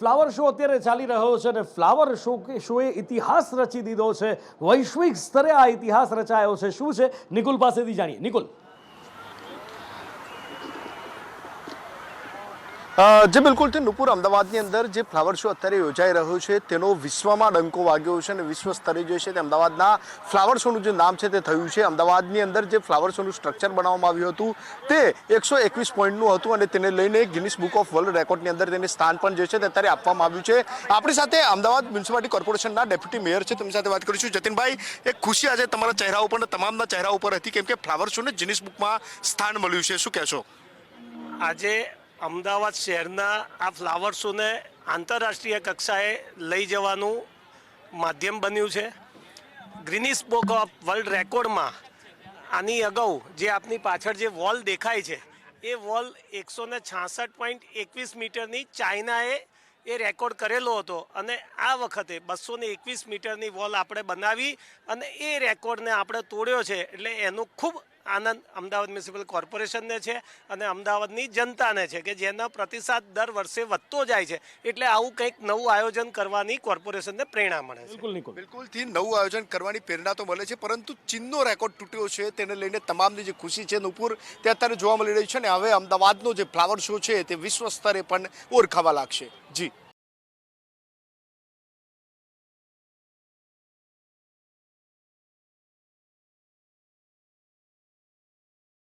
Flower show અત્યારે ચાલી રહ્યો છે અને ફ્લાવર શો કે શોએ ઇતિહાસ રચી દીધો છે. વૈશ્વિક સ્તરે આ ઇતિહાસ રચાયો છે. શું છે? નિકુલ પાસેથી જાણીએ. નિકુલ. અ, બિલકુલ. તે નુપુર અમદાવાદની અંદર જે ફ્લાવર શો અત્યારે યોજાઈ રહ્યો છે તેનો વિશ્વમાં ડંકો વાગ્યો છે અને વિશ્વ સ્તરે જે છે તે અમદાવાદના ફ્લાવર શોનું જે નામ છે તે થયું છે. અમદાવાદની અંદર જે ફ્લાવર શોનું સ્ટ્રક્ચર બનાવવામાં આવ્યું હતું તે એકસો એકવીસ પોઈન્ટનું હતું અને તેને લઈને ગિનિસ બુક ઓફ વર્લ્ડ રેકોર્ડની અંદર તેને સ્થાન પણ જે છે તે અત્યારે આપવામાં આવ્યું છે. આપણી સાથે અમદાવાદ મ્યુનિસિપાલિટી કોર્પોરેશનના ડેપ્યુટી મેયર છે. તેમની સાથે વાત કરીશું. જતીનભાઈ એક ખુશી આજે તમારા ચહેરા ઉપર તમામના ચહેરા ઉપર હતી કેમ કે ફ્લાવર શોને ગિનિસ બુકમાં સ્થાન મળ્યું છે. શું કહેશો? આજે અમદાવાદ શહેરના આ ફ્લાવર શોને આંતરરાષ્ટ્રીય કક્ષાએ લઈ જવાનું માધ્યમ બન્યું છે. ગ્રીનિસ બુક ઓફ વર્લ્ડ રેકોર્ડમાં આની અગાઉ જે આપની પાછળ જે વોલ દેખાય છે, એ વોલ એકસો ને છાસઠ પોઈન્ટ એકવીસ મીટરની ચાઇનાએ એ રેકોર્ડ કરેલો હતો અને આ વખતે બસો ને એકવીસ મીટરની વોલ આપણે બનાવી અને એ રેકોર્ડને આપણે તોડ્યો છે. એટલે એનું ખૂબ આનંદ અમદાવાદ મ્યુનિસિપલ કોર્પોરેશનને છે અને અમદાવાદની જનતાને છે કે જેનો પ્રતિસાદ દર વર્ષે વધતો જાય છે. એટલે આવું કંઈક નવું આયોજન કરવાની કોર્પોરેશનને પ્રેરણા મળે છે. બિલકુલ બિલકુલથી નવું આયોજન કરવાની પ્રેરણા તો મળે છે પરંતુ ચીનનો રેકોર્ડ તૂટ્યો છે તેને લઈને તમામની જે ખુશી છે નુપુર તે અત્યારે જોવા મળી રહી છે ને હવે અમદાવાદનો જે ફ્લાવર શો છે તે વિશ્વ સ્તરે પણ ઓળખાવા લાગશે. જી.